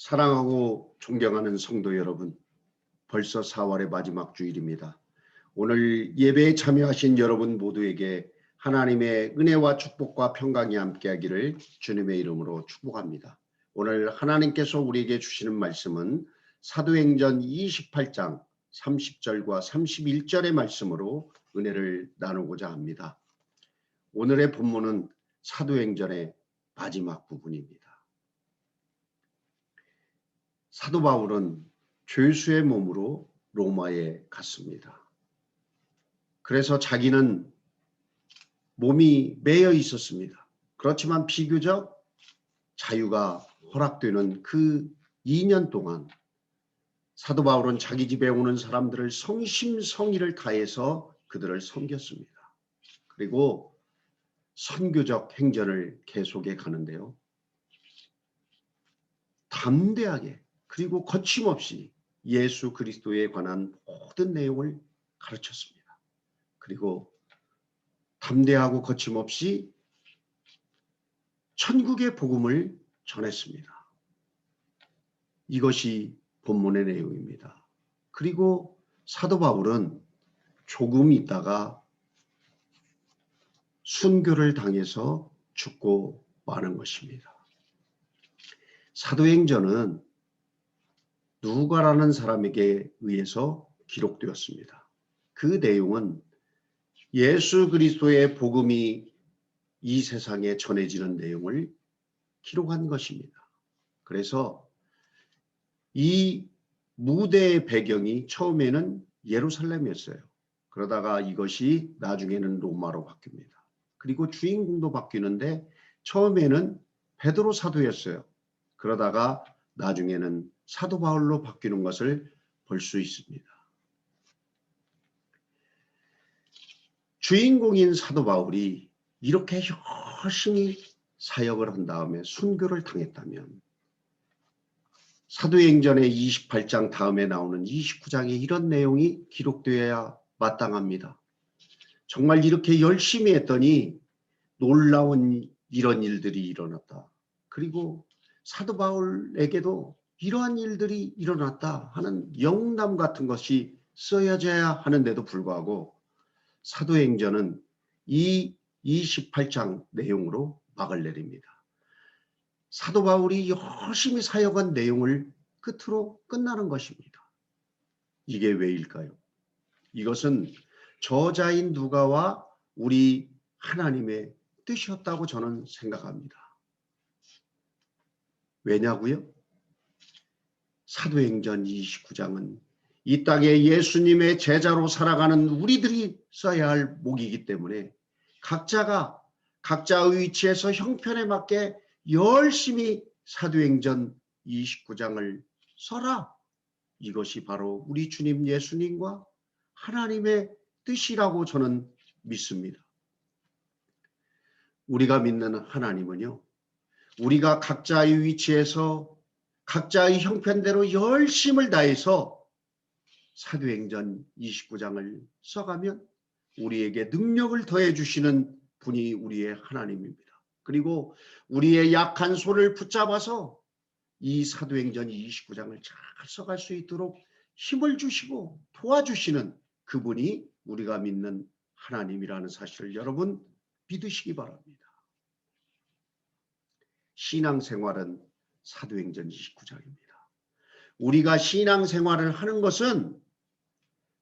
사랑하고 존경하는 성도 여러분, 벌써 4월의 마지막 주일입니다. 오늘 예배에 참여하신 여러분 모두에게 하나님의 은혜와 축복과 평강이 함께하기를 주님의 이름으로 축복합니다. 오늘 하나님께서 우리에게 주시는 말씀은 사도행전 28장 30절과 31절의 말씀으로 은혜를 나누고자 합니다. 오늘의 본문은 사도행전의 마지막 부분입니다. 사도 바울은 죄수의 몸으로 로마에 갔습니다. 그래서 자기는 몸이 매여 있었습니다. 그렇지만 비교적 자유가 허락되는 그 2년 동안 사도 바울은 자기 집에 오는 사람들을 성심성의를 다해서 그들을 섬겼습니다. 그리고 선교적 행전을 계속해 가는데요. 담대하게 그리고 거침없이 예수 그리스도에 관한 모든 내용을 가르쳤습니다. 그리고 담대하고 거침없이 천국의 복음을 전했습니다. 이것이 본문의 내용입니다. 그리고 사도 바울은 조금 있다가 순교를 당해서 죽고 마는 것입니다. 사도행전은 누가라는 사람에게 의해서 기록되었습니다. 그 내용은 예수 그리스도의 복음이 이 세상에 전해지는 내용을 기록한 것입니다. 그래서 이 무대의 배경이 처음에는 예루살렘이었어요. 그러다가 이것이 나중에는 로마로 바뀝니다. 그리고 주인공도 바뀌는데 처음에는 베드로 사도였어요. 그러다가 나중에는 사도 바울로 바뀌는 것을 볼 수 있습니다. 주인공인 사도 바울이 이렇게 열심히 사역을 한 다음에 순교를 당했다면 사도행전의 28장 다음에 나오는 29장에 이런 내용이 기록되어야 마땅합니다. 정말 이렇게 열심히 했더니 놀라운 이런 일들이 일어났다. 그리고 사도 바울에게도 이러한 일들이 일어났다 하는 영남 같은 것이 써야져야 하는데도 불구하고 사도행전은 이 28장 내용으로 막을 내립니다. 사도 바울이 열심히 사역한 내용을 끝으로 끝나는 것입니다. 이게 왜일까요? 이것은 저자인 누가와 우리 하나님의 뜻이었다고 저는 생각합니다. 왜냐고요? 사도행전 29장은 이 땅에 예수님의 제자로 살아가는 우리들이 써야 할 목이기 때문에 각자가 각자의 위치에서 형편에 맞게 열심히 사도행전 29장을 써라. 이것이 바로 우리 주님 예수님과 하나님의 뜻이라고 저는 믿습니다. 우리가 믿는 하나님은요. 우리가 각자의 위치에서 각자의 형편대로 열심을 다해서 사도행전 29장을 써가면 우리에게 능력을 더해 주시는 분이 우리의 하나님입니다. 그리고 우리의 약한 손을 붙잡아서 이 사도행전 29장을 잘 써갈 수 있도록 힘을 주시고 도와주시는 그분이 우리가 믿는 하나님이라는 사실을 여러분 믿으시기 바랍니다. 신앙생활은 사도행전 29장입니다. 우리가 신앙생활을 하는 것은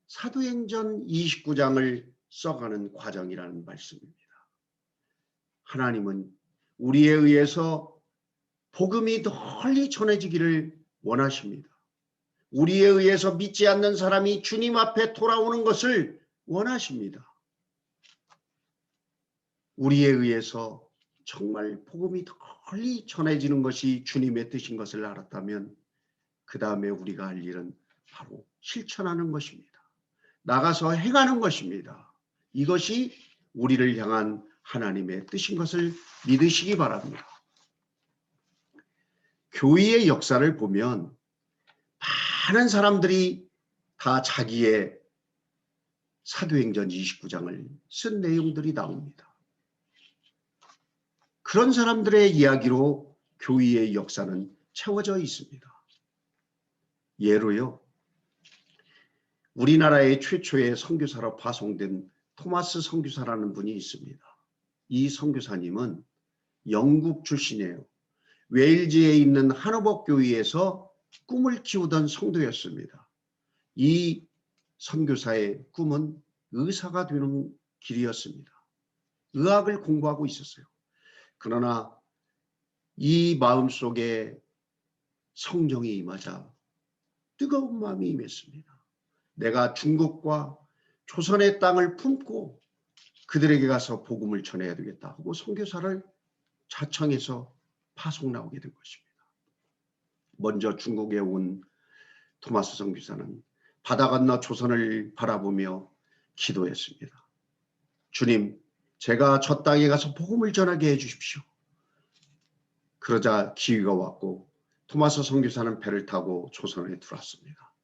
사도행전 29장을 써가는 과정이라는 말씀입니다. 하나님은 우리에 의해서 복음이 널리 전해지기를 원하십니다. 우리에 의해서 믿지 않는 사람이 주님 앞에 돌아오는 것을 원하십니다. 우리에 의해서 정말 복음이 널리 전해지는 것이 주님의 뜻인 것을 알았다면 그 다음에 우리가 할 일은 바로 실천하는 것입니다. 나가서 행하는 것입니다. 이것이 우리를 향한 하나님의 뜻인 것을 믿으시기 바랍니다. 교회의 역사를 보면 많은 사람들이 다 자기의 사도행전 29장을 쓴 내용들이 나옵니다. 그런 사람들의 이야기로 교회의 역사는 채워져 있습니다. 예로요. 우리나라의 최초의 선교사로 파송된 토마스 선교사라는 분이 있습니다. 이 선교사님은 영국 출신이에요. 웨일즈에 있는 하노버 교회에서 꿈을 키우던 성도였습니다. 이 선교사의 꿈은 의사가 되는 길이었습니다. 의학을 공부하고 있었어요. 그러나 이 마음 속에 성령이 임하자 뜨거운 마음이 임했습니다. 내가 중국과 조선의 땅을 품고 그들에게 가서 복음을 전해야 되겠다 하고 선교사를 자청해서 파송 나오게 된 것입니다. 먼저 중국에 온 토마스 선교사는 바다 건너 조선을 바라보며 기도했습니다. 주님, 제가 저 땅에 가서 복음을 전하게 해 주십시오. 그러자 기회가 왔고 토마스 선교사는 배를 타고 조선에 들어왔습니다.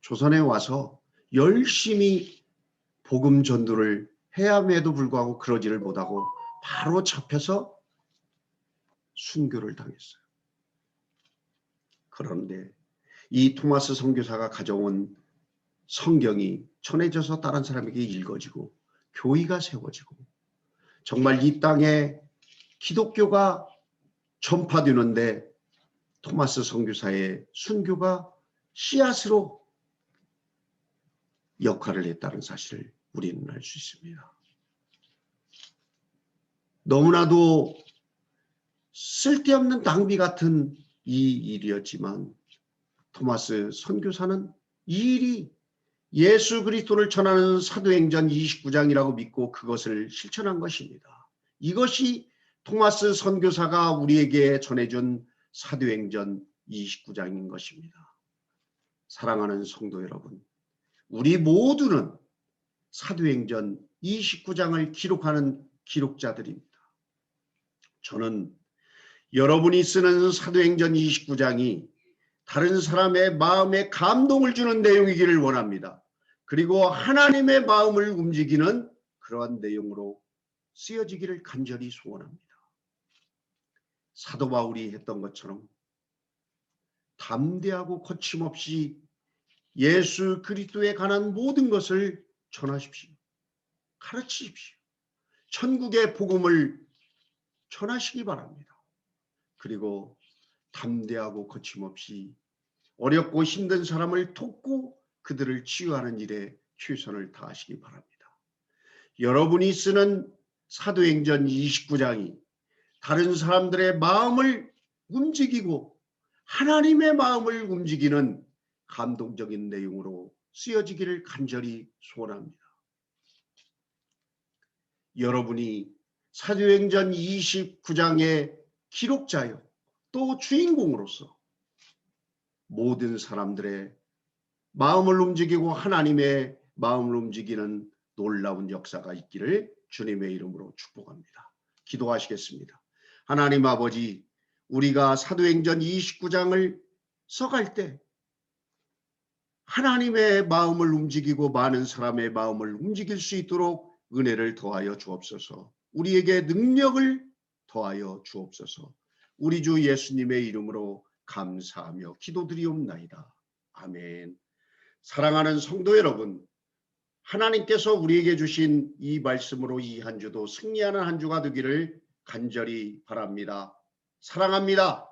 조선에 와서 열심히 복음 전도를 해야 함에도 불구하고 그러지를 못하고 바로 잡혀서 순교를 당했어요. 그런데 이 토마스 선교사가 가져온 성경이 전해져서 다른 사람에게 읽어지고 교회가 세워지고 정말 이 땅에 기독교가 전파되는데 토마스 선교사의 순교가 씨앗으로 역할을 했다는 사실을 우리는 알 수 있습니다. 너무나도 쓸데없는 낭비 같은 이 일이었지만 토마스 선교사는 이 일이 예수 그리스도를 전하는 사도행전 29장이라고 믿고 그것을 실천한 것입니다. 이것이 토마스 선교사가 우리에게 전해준 사도행전 29장인 것입니다. 사랑하는 성도 여러분, 우리 모두는 사도행전 29장을 기록하는 기록자들입니다. 저는 여러분이 쓰는 사도행전 29장이 다른 사람의 마음에 감동을 주는 내용이기를 원합니다. 그리고 하나님의 마음을 움직이는 그러한 내용으로 쓰여지기를 간절히 소원합니다. 사도 바울이 했던 것처럼 담대하고 거침없이 예수 그리스도에 관한 모든 것을 전하십시오. 가르치십시오. 천국의 복음을 전하시기 바랍니다. 그리고 담대하고 거침없이 어렵고 힘든 사람을 돕고 그들을 치유하는 일에 최선을 다하시기 바랍니다. 여러분이 쓰는 사도행전 29장이 다른 사람들의 마음을 움직이고 하나님의 마음을 움직이는 감동적인 내용으로 쓰여지기를 간절히 소원합니다. 여러분이 사도행전 29장의 기록자요 또 주인공으로서 모든 사람들의 마음을 움직이고 하나님의 마음을 움직이는 놀라운 역사가 있기를 주님의 이름으로 축복합니다. 기도하시겠습니다. 하나님 아버지, 우리가 사도행전 29장을 써갈 때 하나님의 마음을 움직이고 많은 사람의 마음을 움직일 수 있도록 은혜를 더하여 주옵소서. 우리에게 능력을 더하여 주옵소서. 우리 주 예수님의 이름으로 감사하며 기도드리옵나이다. 아멘. 사랑하는 성도 여러분, 하나님께서 우리에게 주신 이 말씀으로 이 한 주도 승리하는 한 주가 되기를 간절히 바랍니다. 사랑합니다.